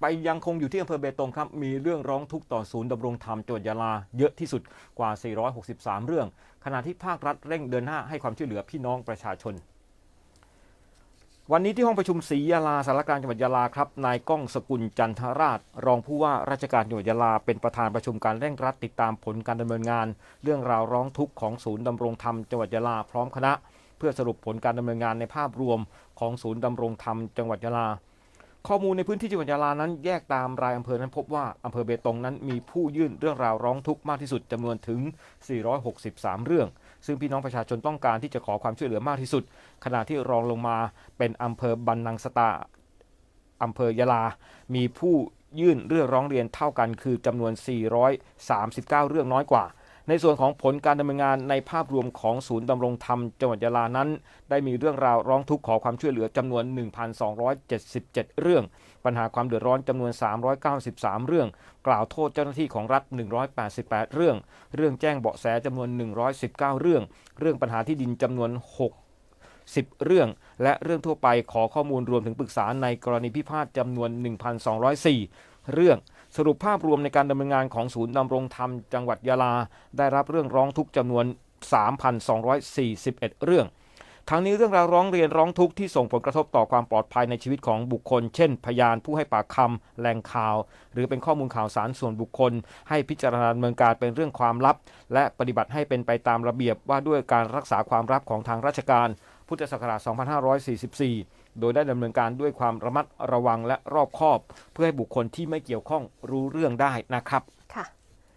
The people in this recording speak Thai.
ไปยังคงอยู่ที่อำเภอเบตงครับมีเรื่องร้องทุกข์ต่อศูนย์ดำรงธรรมจังหวัดยะลาเยอะที่สุดกว่า 463 เรื่อง ขณะที่ภาครัฐเร่งเดินหน้าให้ความช่วยเหลือพี่น้องประชาชน วันนี้ที่ห้องประชุมศรียาลาสารกลางจังหวัดยะลาครับนายก้องสกุลจันทราช รองผู้ว่าราชการจังหวัดยะลา เป็นประธานประชุมการเร่งรัดติดตามผลการดำเนินงาน เรื่องราวร้องทุกข์ของศูนย์ดำรงธรรมจังหวัดยะลาพร้อมคณะ เพื่อสรุปผลการดำเนินงานในภาพรวมของศูนย์ดำรงธรรมจังหวัดยะลา ข้อมูลในพื้นที่จังหวัดยะลานั้นแยกตามรายอำเภอนั้นพบว่าอำเภอเบตงนั้นมีผู้ยื่นเรื่องราวร้องทุกข์มากที่สุดจำนวนถึง 463 เรื่อง ซึ่งพี่น้องประชาชนต้องการที่จะขอความช่วยเหลือมากที่สุด ขณะที่รองลงมาเป็นอำเภอบันนังสตาอำเภอยะลา มีผู้ยื่นเรื่องร้องเรียนเท่ากันคือจำนวน 439 เรื่องน้อยกว่า ในส่วนของผลการดำเนินงานในภาพรวมของศูนย์ดำรงธรรมจังหวัดยะลานั้น ได้มีเรื่องราวร้องทุกข์ขอความช่วยเหลือจำนวน 1,277 เรื่อง ปัญหาความเดือดร้อนจำนวน 393 เรื่อง กล่าวโทษเจ้าหน้าที่ของรัฐ 188 เรื่อง เรื่องแจ้งเบาะแสจำนวน 119 เรื่อง เรื่องปัญหาที่ดินจำนวน60เรื่อง และเรื่องทั่วไปขอข้อมูลรวมถึงปรึกษาในกรณีพิพาทจำนวน 1,204 เรื่องสรุปภาพรวมในการดำเนินงานของศูนย์ดำรงธรรมจังหวัดยะลา ได้รับเรื่องร้องทุกข์จำนวน 3,241 เรื่อง ทั้งนี้เรื่องราวร้องเรียนร้องทุกข์ที่ส่งผลกระทบต่อความปลอดภัยในชีวิตของบุคคล เช่น พยานผู้ให้ปากคำแหล่งข่าว หรือเป็นข้อมูลข่าวสารส่วนบุคคล ให้พิจารณาดำเนินการเป็นเรื่องความลับ และปฏิบัติให้เป็นไปตามระเบียบว่าด้วยการรักษาความลับของทางราชการ พุทธศักราช 2544 โดยได้ดำเนินการด้วยความระมัดระวังและรอบคอบ เพื่อให้บุคคลที่ไม่เกี่ยวข้องรู้เรื่องได้นะครับ ค่ะ